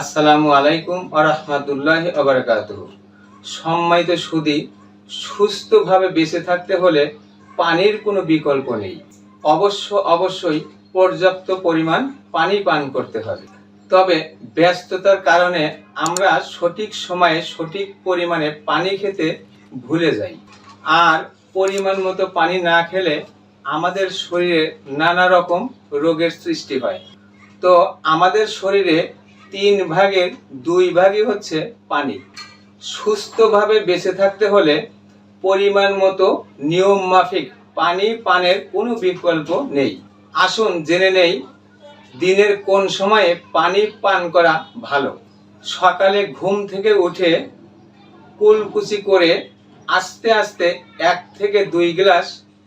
আসসালামু আলাইকুম আরহামতুল্লাহ আবরকাত সম্মানিত সুদী, সুস্থভাবে বেঁচে থাকতে হলে পানির কোনো বিকল্প নেই। অবশ্য, অবশ্যই পর্যাপ্ত পরিমাণ পানি পান করতে হবে। তবে ব্যস্ততার কারণে আমরা সঠিক সময়ে সঠিক পরিমাণে পানি খেতে ভুলে যাই। আর পরিমাণ মতো পানি না খেলে আমাদের শরীরে নানা রকম রোগের সৃষ্টি হয়। তো আমাদের শরীরে তিন ভাগের দুই ভাগই হচ্ছে পানি। সুস্থভাবে বেঁচে থাকতে হলে পরিমাণ মতো নিয়ম মাফিক পানি পানের কোনো বিকল্প নেই। আসুন জেনে নেই দিনের কোন সময়ে পানি পান করা ভালো। সকালে ঘুম থেকে উঠে কুলকুচি করে আস্তে আস্তে এক থেকে দুই গ্লাস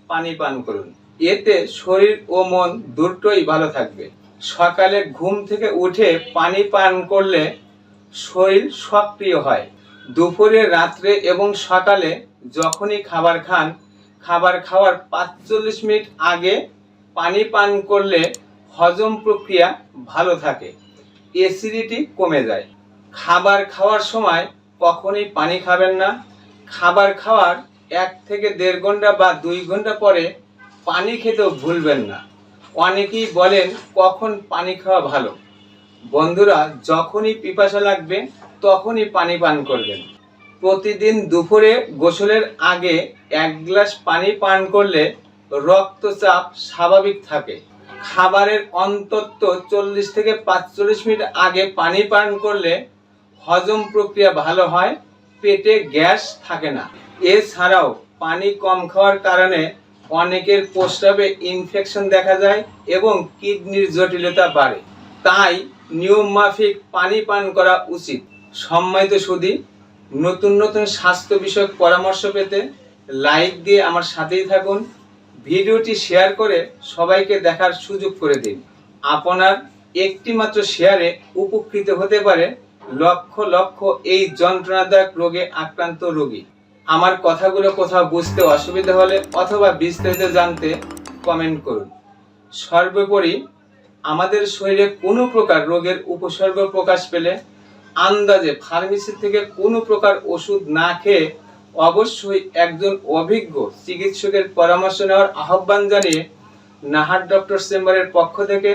পানি পান করুন। এতে শরীর ও মন দুটোই ভালো থাকবে। সকালে ঘুম থেকে উঠে পানি পান করলে শরীর সক্রিয় হয়। দুপুরে, রাত্রে এবং সকালে যখনই খাবার খান, খাবার খাওয়ার পাঁচচল্লিশ মিনিট আগে পানি পান করলে হজম প্রক্রিয়া ভালো থাকে অ্যাসিডিটি কমে যায়। খাবার খাওয়ার সময় কখনই পানি খাবেন না। খাবার খাওয়ার এক থেকে দেড় ঘণ্টা বা দুই ঘণ্টা পরে পানি খেতেও ভুলবেন না। অনেকেই বলেন, কখন পানি খাওয়া ভালো? বন্ধুরা, যখনই পিপাসা লাগবে, তখনই পানি পান করবেন। প্রতিদিন দুপুরে গোসলের আগে এক গ্লাস পানি পান করলে রক্তচাপ স্বাভাবিক থাকে। খাবারের অন্তত চল্লিশ থেকে পাঁচচল্লিশ মিনিট আগে পানি পান করলে হজম প্রক্রিয়া ভালো হয়, পেটে গ্যাস থাকে না। এছাড়াও পানি কম খাওয়ার কারণে অনেকের প্রস্রাবে ইনফেকশন দেখা যায় এবং কিডনির জটিলতা বাড়ে। তাই নিয়ম মাফিক পানি পান করা উচিত। সম্মানিত সুদী নতুন নতুন স্বাস্থ্য বিষয়ক পরামর্শ পেতে লাইক দিয়ে আমার সাথেই থাকুন। ভিডিওটি শেয়ার করে সবাইকে দেখার সুযোগ করে দিন। আপনার একটি মাত্র শেয়ারে উপকৃত হতে পারে লক্ষ লক্ষ এই যন্ত্রণাদায়ক রোগে আক্রান্ত রোগী। আমার কথাগুলো কোথাও বুঝতে অসুবিধা হলে অথবা বিস্তারিত জানতে কমেন্ট করুন। সর্বোপরি, আমাদের শরীরে কোনো প্রকার রোগের উপসর্গ প্রকাশ পেলে আন্দাজে ফার্মেসি থেকে কোনো প্রকার ওষুধ না খেয়ে অবশ্যই একজন অভিজ্ঞ চিকিৎসকের পরামর্শ নেওয়ার আহ্বান জানিয়ে নাহার ডক্টর চেম্বারের পক্ষ থেকে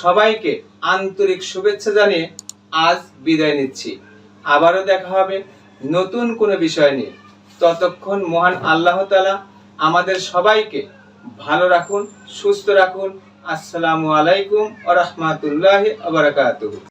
সবাইকে আন্তরিক শুভেচ্ছা জানিয়ে আজ বিদায় নিচ্ছি। আবারও দেখা হবে নতুন কোনো বিষয় নিয়ে। ততক্ষণ মহান আল্লাহ তালা আমাদের সবাইকে ভালো রাখুন, সুস্থ রাখুন। আসসালামু আলাইকুম আ রহমতুল্লাহ আবরকাতুহ